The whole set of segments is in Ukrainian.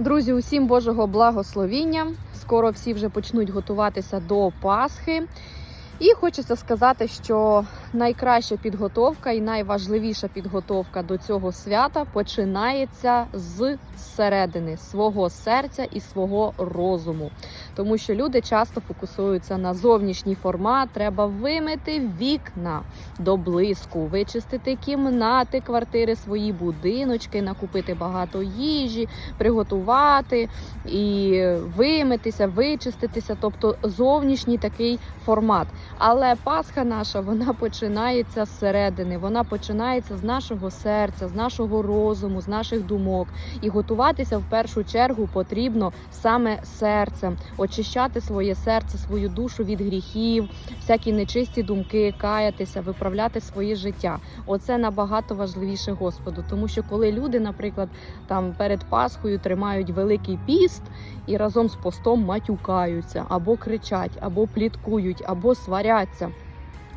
Друзі, усім Божого благословіння. Скоро всі вже почнуть готуватися до Пасхи. І хочеться сказати, що найкраща підготовка і найважливіша підготовка до цього свята починається з середини свого серця і свого розуму. Тому що люди часто фокусуються на зовнішній формат. Треба вимити вікна до блиску, вичистити кімнати, квартири, свої будиночки, накупити багато їжі, приготувати і вимитися, вичиститися, тобто зовнішній такий формат. Але Пасха наша вона починається зсередини, вона починається з нашого серця, з нашого розуму, з наших думок. І готуватися в першу чергу потрібно саме серцем, очищати своє серце, свою душу від гріхів, всякі нечисті думки, каятися, виправляти своє життя. Оце набагато важливіше Господу, тому що коли люди, наприклад, там перед Пасхою тримають великий піст і разом з постом матюкаються або кричать, або пліткують, або сваряться.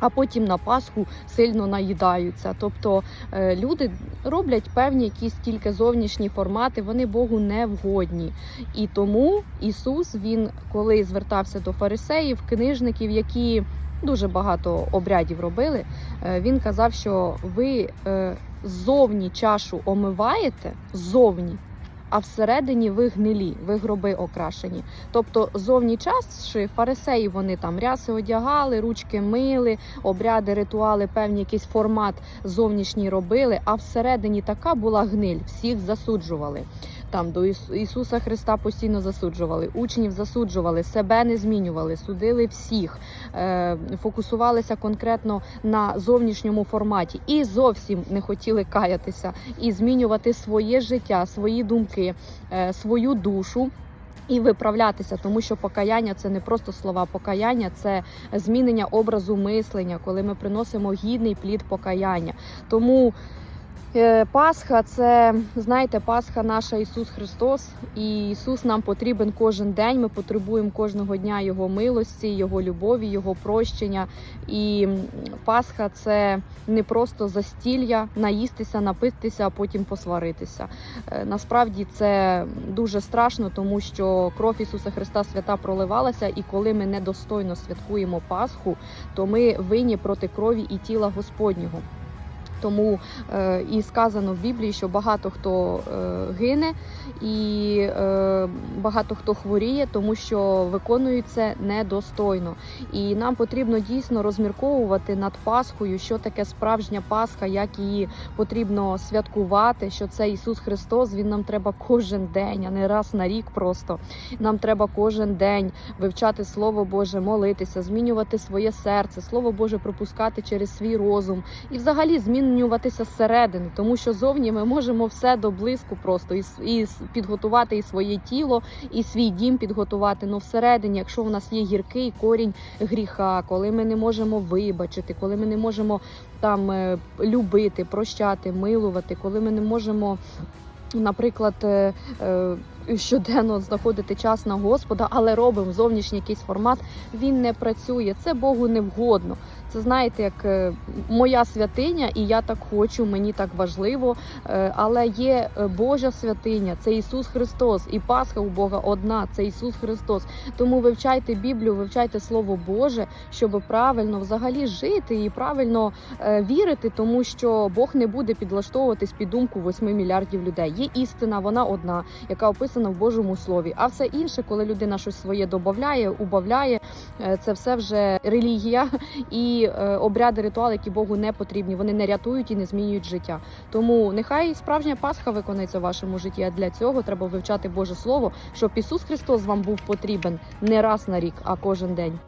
А потім на Пасху сильно наїдаються. Тобто е, люди роблять певні якісь тільки зовнішні формати, вони Богу не вгодні. І тому Ісус, він коли звертався до фарисеїв, книжників, які дуже багато обрядів робили, е, він казав, що ви е, ззовні чашу омиваєте ззовні. А всередині ви гнилі, ви гроби окрашені. Тобто зовні чаші фарисеї вони там ряси одягали, ручки мили, обряди, ритуали, певні якийсь формат зовнішній робили. А всередині така була гниль, всіх засуджували. Там до Ісуса Христа постійно засуджували, учнів засуджували, себе не змінювали, судили всіх, е, фокусувалися конкретно на зовнішньому форматі і зовсім не хотіли каятися і змінювати своє життя, свої думки, е, свою душу. І виправлятися, тому що покаяння це не просто слова. Покаяння це змінення образу мислення, коли ми приносимо гідний плід покаяння. Тому Пасха це знаєте, Пасха наша Ісус Христос, і Ісус нам потрібен кожен день. Ми потребуємо кожного дня Його милості, Його любові, Його прощення. І Пасха це не просто застілля, наїстися, напитися, а потім посваритися. Е, Насправді це дуже страшно, тому що кров Ісуса Христа свята проливалася, і коли ми недостойно святкуємо Пасху, то ми винні проти крові і тіла Господнього. Тому е, і сказано в Біблії, що багато хто е, гине і е, багато хто хворіє, тому що виконують це недостойно. І нам потрібно дійсно розмірковувати над Пасхою, що таке справжня Пасха, як її потрібно святкувати. Що це Ісус Христос. Він нам треба кожен день, а не раз на рік. Просто нам треба кожен день вивчати Слово Боже, молитися, змінювати своє серце, Слово Боже пропускати через свій розум і взагалі змінюватися зсередини, тому що зовні ми можемо все до блиску просто і, і підготувати і своє тіло, і свій дім підготувати. Ну всередині, якщо у нас є гіркий корінь гріха, коли ми не можемо вибачити, коли ми не можемо там е, любити, прощати, милувати, коли ми не можемо. Наприклад, е, е, щоденно знаходити час на Господа, але робимо зовнішній якийсь формат, він не працює. Це Богу не вгодно. Це знаєте, як е, моя святиня, і я так хочу, мені так важливо. Е, Але є е, Божа святиня, це Ісус Христос, і Пасха у Бога одна, це Ісус Христос. Тому вивчайте Біблію, вивчайте Слово Боже, щоб правильно взагалі жити і правильно вірити, тому що Бог не буде підлаштовуватись під думку 8 мільярдів людей. Є істина, вона одна, яка описана в Божому Слові. А все інше, коли людина щось своє додає, убавляє, це все вже релігія і е, обряди, ритуали, які Богу не потрібні. Вони не рятують і не змінюють життя. Тому нехай справжня Пасха виконається в вашому житті. А для цього треба вивчати Боже Слово, щоб Ісус Христос вам був потрібен не раз на рік, а кожен день.